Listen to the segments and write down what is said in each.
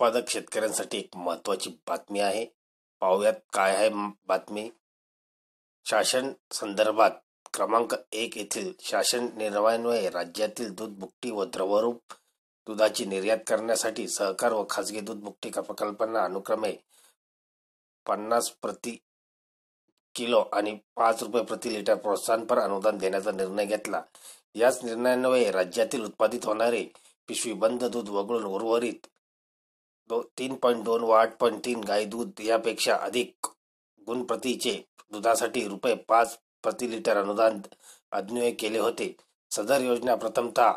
उत्पादक शेतकऱ्यांसाठी एक महत्वाची बातमी आहे. पाहूयात काय आहे बातमी. शासन संदर्भात क्रमांक एक येथील शासन निर्णयान्वये राज्यातील दूध बुकटी व द्रवरूप दुधाची निर्यात करण्यासाठी सहकार व खाजगी दूध बुकटी प्रकल्पांना अनुक्रमे पन्नास प्रति किलो आणि पाच रुपये प्रति लिटर प्रोत्साहनपर अनुदान देण्याचा निर्णय घेतला. याच निर्णयान्वये राज्यातील उत्पादित होणारे पिशवीबंद दूध वगळून उर्वरित दो तीन पॉईंट दोन व आठ पॉईंट तीन गाय दूध यापेक्षा अधिक गुणप्रतीचे दुधासाठी रुपये पाच प्रति लिटर अनुदान अन्वय केले होते. सदर योजना प्रथमतः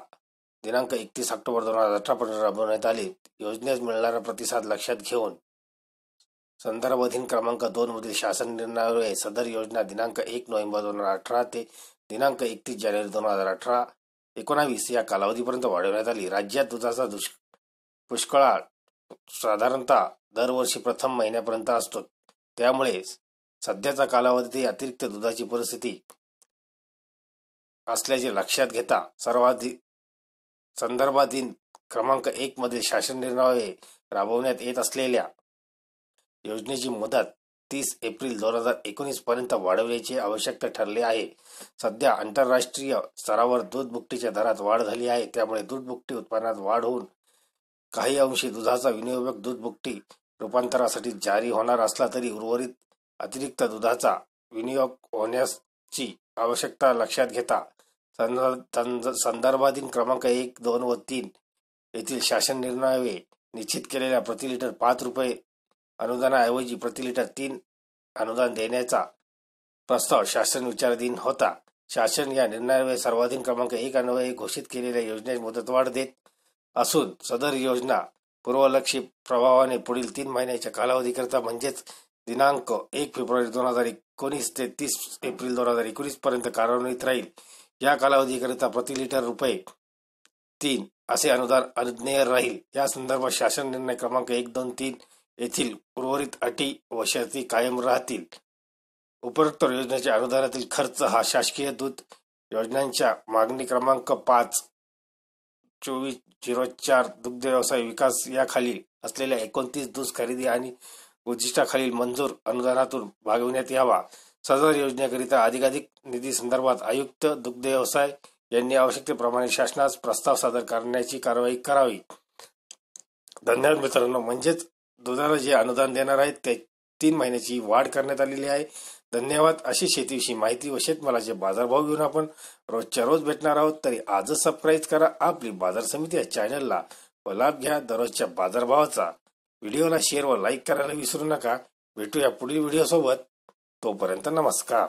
दिनांक एकतीस ऑक्टोबर दोन हजार अठरा पर्यंत राबवण्यात आली. योजनेस मिळणारा प्रतिसाद लक्षात घेऊन संदर्भाधीन क्रमांक दोन मधील शासन निर्णयामुळे सदर योजना दिनांक एक नोव्हेंबर दोन हजार अठरा ते दिनांक एकतीस जानेवारी दोन हजार अठरा एकोणावीस या कालावधीपर्यंत वाढवण्यात आली. राज्यात दुधाचा दुष् पुष्कळाळ साधारणतः दरवर्षी प्रथम महिन्यापर्यंत असतो. त्यामुळे सध्याचा कालावधी अतिरिक्त दुधाची परिस्थिती असल्याचे लक्षात घेता सर्वाधिक संदर्भाधीन क्रमांक एक मधील शासन निर्णय राबवण्यात येत असलेल्या योजनेची मुदत तीस एप्रिल दोन हजार एकोणीस पर्यंत वाढवण्याची आवश्यकता ठरली आहे. सध्या आंतरराष्ट्रीय स्तरावर दूध बुकटीच्या दरात वाढ झाली आहे. त्यामुळे दूध बुकटी उत्पादनात वाढ होऊन काही अंशी दुधाचा विनियोग दूध बुकटी रूपांतरासाठी जारी होणार असला तरी उर्वरित अतिरिक्त दुधाचा विनियोग होण्याची आवश्यकता लक्षात घेता संद- संदर्भाधीन क्रमांक एक दोन व तीन येथील शासन निर्णयावे निश्चित केलेल्या प्रति लिटर पाच रुपये अनुदानाऐवजी प्रति लिटर तीन अनुदान देण्याचा प्रस्ताव शासन विचाराधीन होता. शासन या निर्णयावे सर्वाधीन क्रमांक एक अन्वये घोषित केलेल्या योजनेत मुदतवाढ देत असून सदर योजना पूर्वलक्षी प्रभावाने पुढील तीन महिन्याच्या कालावधीकरता म्हणजेच दिनांक एक फेब्रुवारी दोन हजार एकोणीस ते तीस एप्रिल दोन हजार एकोणीस पर्यंत कार्यान्वित राहील. या कालावधीकरिता प्रति लिटर रुपये तीन असे अनुदान अनुज्ञेय राहील. या संदर्भात शासन निर्णय क्रमांक एक दोन तीन येथील उर्वरित अटी व शर्ती कायम राहतील. उपरोक्त योजनेच्या अनुदानातील खर्च हा शासकीय दूत योजनांच्या मागणी क्रमांक पाच चोवीस झिरो चार दुग्ध व्यवसाय विकास याखाली असलेल्या एकोणतीस दूध खरेदी आणि उद्दिष्टाखालील मंजूर अनुदानातून भागविण्यात यावा. सदर योजनेकरिता अधिकाधिक निधी संदर्भात आयुक्त दुग्ध व्यवसाय यांनी आवश्यकतेप्रमाणे शासनास प्रस्ताव सादर करण्याची कारवाई करावी. धन्यवाद मित्रांनो म्हणजेच दुधाला जे अनुदान देणार आहेत ते तीन महिन्याची वाढ करण्यात आलेली आहे. धन्यवाद. अशी शेतीविषयी माहिती व शेतमालाचे बाजारभाव घेऊन आपण रोजच्या रोज भेटणार आहोत. तरी आजच सबस्क्राईब करा. आपली बाजार समिती या चॅनलला व लाभ घ्या. दररोजच्या बाजारभावाचा व्हिडिओला शेअर व लाईक करायला विसरू नका. भेटूया पुढील व्हिडिओ सोबत. तोपर्यंत नमस्कार.